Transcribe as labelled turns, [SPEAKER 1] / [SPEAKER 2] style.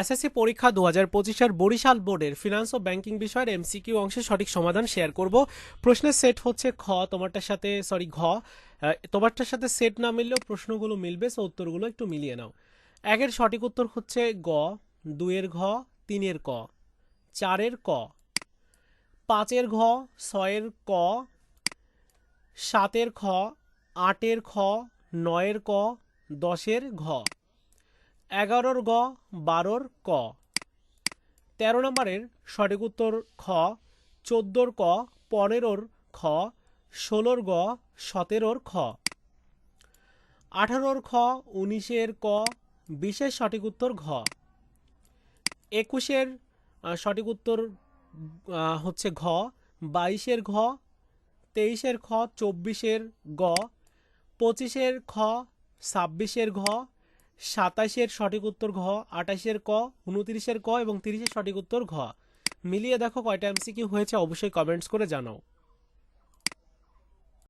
[SPEAKER 1] SSC পরীক্ষা দু হাজার পঁচিশের বরিশাল বোর্ডের ফিনান্স ও ব্যাংকিং বিষয়ের এমসিকিউ অংশে সঠিক সমাধান শেয়ার করব। প্রশ্নের সেট হচ্ছে খ, তোমারটার সাথে সরি ঘ। তোমারটার সাথে সেট না মিললেও প্রশ্নগুলো মিলবে সো উত্তরগুলো একটু মিলিয়ে নাও। একের সঠিক উত্তর হচ্ছে গ দুয়ের ঘ, তিনের ক। চারের ক। পাঁচের ঘ, ছয়ের ক। সাতের খ, আটের খ, নয়ের ক, দশের ঘ। এগারোর গ, বারোর ক। তেরো নম্বরের সঠিক উত্তর খ, চোদ্দোর ক, পনেরোর খ, ষোলোর গ, সতেরোর খ। আঠারোর খ, উনিশের ক বিশের সঠিক উত্তর ঘ। একুশের সঠিক উত্তর হচ্ছে ঘ। বাইশের ঘ, তেইশের খ, চব্বিশের গ। পঁচিশের খ, ছাব্বিশের ঘ। সাতাশের সঠিক উত্তর ঘ, আঠাশের ক, উনত্রিশের ক এবং তিরিশের সঠিক উত্তর ঘ। মিলিয়ে দেখো কয়টা এমসিকিউ হয়েছে, অবশ্যই কমেন্টস করে জানাও।